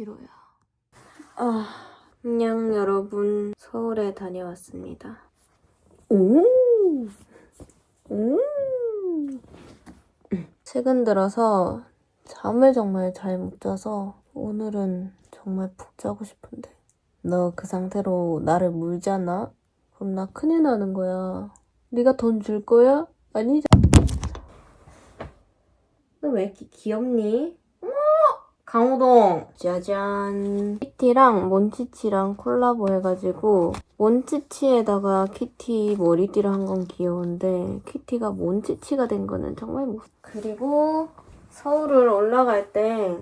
싫어요. 아, 안녕 여러분. 서울에 다녀왔습니다. 오! 오! 최근 들어서 잠을 정말 잘 못 자서 오늘은 정말 푹 자고 싶은데. 너 그 상태로 나를 물잖아? 그럼 나 큰일 나는 거야. 네가 돈 줄 거야? 아니죠? 너왜 이렇게 귀엽니? 강호동! 짜잔! 키티랑 몬치치랑 콜라보 해가지고 몬치치에다가 키티 머리띠를 한 건 귀여운데 키티가 몬치치가 된 거는 정말 못. 그리고 서울을 올라갈 때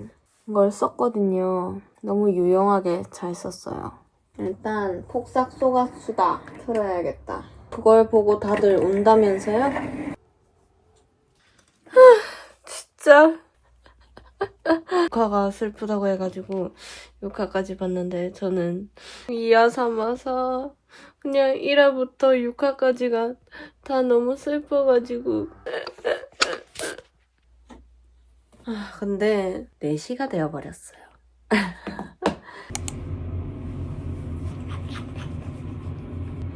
이걸 썼거든요. 너무 유용하게 잘 썼어요. 일단 폭삭 소가수다 틀어야겠다. 그걸 보고 다들 운다면서요? 진짜 유카가 슬프다고 해가지고 유카까지 봤는데 저는 이하 삼아서 그냥 1화부터 6화까지가 다 너무 슬퍼가지고. 아 근데 4시가 되어버렸어요.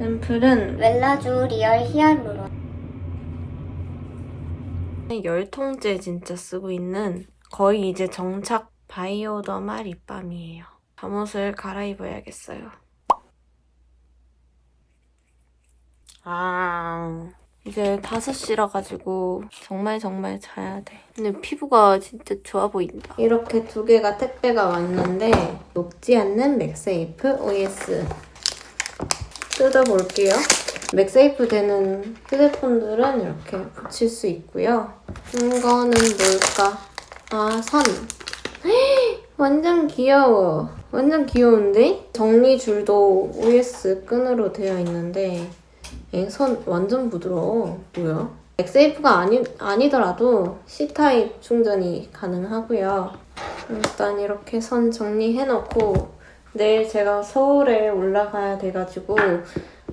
앰플은 웰라주 리얼 히알루론. 열통째 진짜 쓰고 있는 거의 이제 정착 바이오더마 립밤이에요. 잠옷을 갈아입어야겠어요. 아, 이제 5시라 가지고 정말 정말 자야 돼. 근데 피부가 진짜 좋아 보인다. 이렇게 두 개가 택배가 왔는데 녹지 않는 맥세이프 OS 뜯어볼게요. 맥세이프 되는 휴대폰들은 이렇게 붙일 수 있고요. 이거는 뭘까? 아, 선. 완전 귀여워. 완전 귀여운데? 정리줄도 OS 끈으로 되어 있는데 에, 선 완전 부드러워. 뭐야? 맥세이프가 아니, 아니더라도 C타입 충전이 가능하고요. 일단 이렇게 선 정리해놓고 내일 제가 서울에 올라가야 돼가지고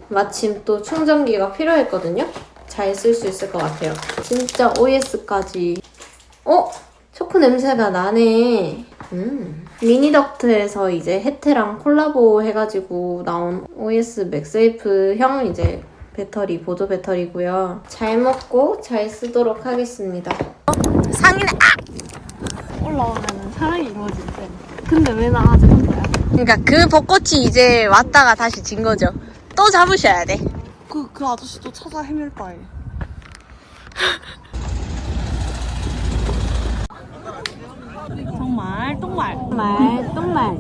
마침 또 충전기가 필요했거든요. 잘 쓸 수 있을 것 같아요. 진짜 OS까지. 어? 초코 냄새가 나네. 음. 미니덕트에서 이제 혜태랑 콜라보 해가지고 나온 OS 맥세이프 형 이제 배터리, 보조 배터리고요. 잘 먹고 잘 쓰도록 하겠습니다. 상인의 올라오면 사랑이 이루어진대. 근데 왜 나 아직 안 거야? 그러니까 그 벚꽃이 이제 왔다가 다시 진 거죠. 또 잡으셔야 돼. 그, 그 아저씨도 찾아 헤맬 바에. 정말, 똥말. 정말 똥말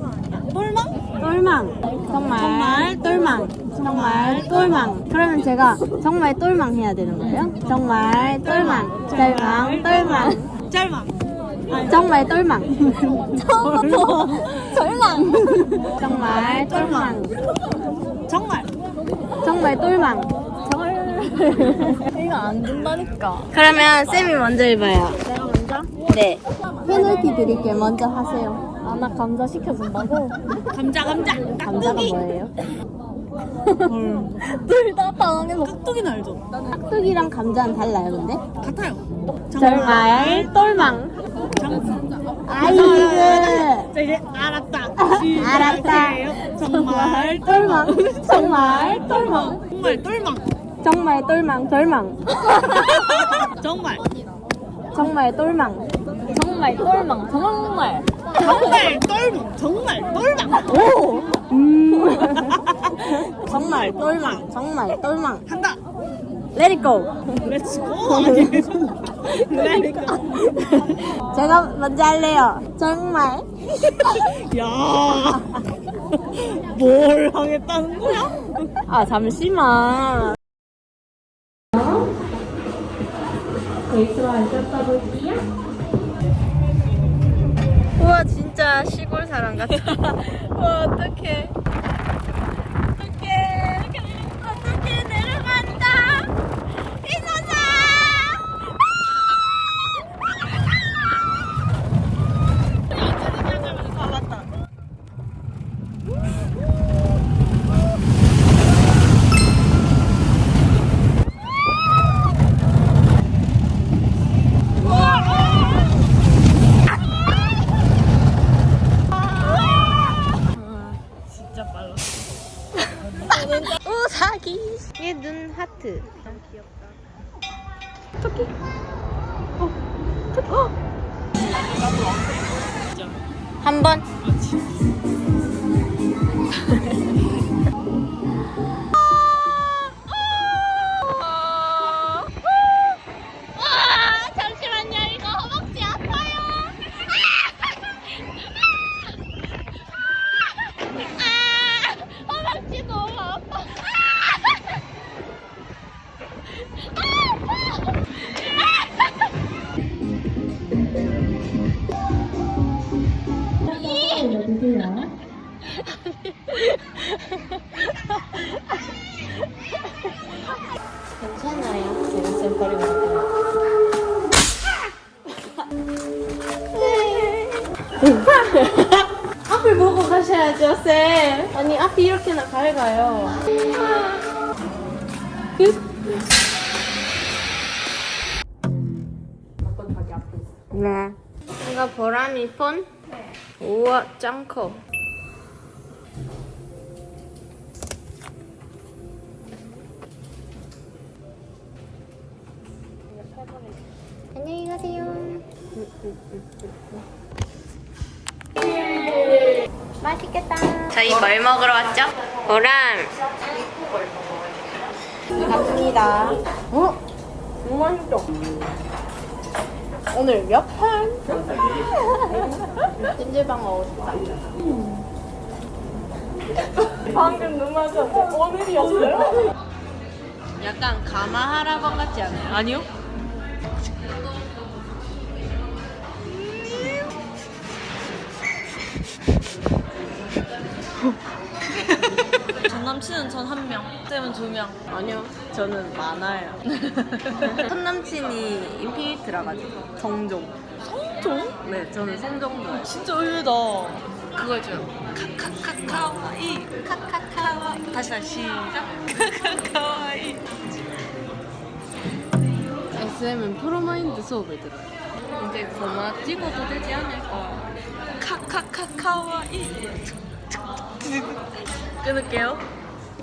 똘망? 똘망 정말 정말 똘망 정말 똘망 그러면 제가 정말 똘망 해야 되는 거예요? 정말 똘망 똘망 똘망 짤망. 정말 똘망 처음부터 절망 정말 똘망 정말. 정말 똘망 이거 안 된다니까. 그러면 쌤이 먼저 해봐요 내가 먼저? 네 페널티 드릴게 먼저 하세요 아, 나 감자 시켜준다고? 감자, 감자. 감자가 뭐예요? 둘 다 당황해서. 깍두기는 알죠? 깍두기랑 감자는 달라요 근데? 같아요. 정말 똘망 아이고 자, 이제 알았다. 알았다. 정말 똘망 정말 똘망 정말 똘망. 정말 똘망 똘망 정말. 정말 똘망 정말 똘망. 정말. 정말 똘망. 정말 똘망. 오! 음. 정말 똘망 정말 똘망 한다. Let it go 렛츠고. 아니. 그러니까. 제가 먼저 할래요 정말 야. 뭘 하겠다는 거야? 아 잠시만 우와 진짜 시골 사람 같아. 와 어떡해 얘 눈 하트. 한 번. 잠시만요, 버리고 갈게요. 앞을 보고 가셔야죠, 쌤. 아니, 앞이 이렇게나 밝아요. 네. 이거 보람이 폰? 우와, 짱 커. 안녕히 가세요. 맛있겠다. 저희 뭘 먹으러 왔죠? 보람. 갑니다. 어? 너무 맛있죠? 오늘 몇 판? 찜질방 먹고 싶다. 방금 눈 맞았는데 오늘이었어요? 약간 가마하라방 같지 않아요? 아니요. 전 남친은 전 한 명, 쌤은 두 명. 아니요. 저는 많아요. 첫 남친이 인피니트라 가지고 정종. 성종? 네, 저는 성종 좋아해요. 진짜 의외다. 그거죠. 카카카카와이 카카카와이 다시 다시 시작 카카카와이 SM은 프로마인드 수업을 들어요. 이제 그만 찍어도 되지 않을까. 카카카카와이 끊을게요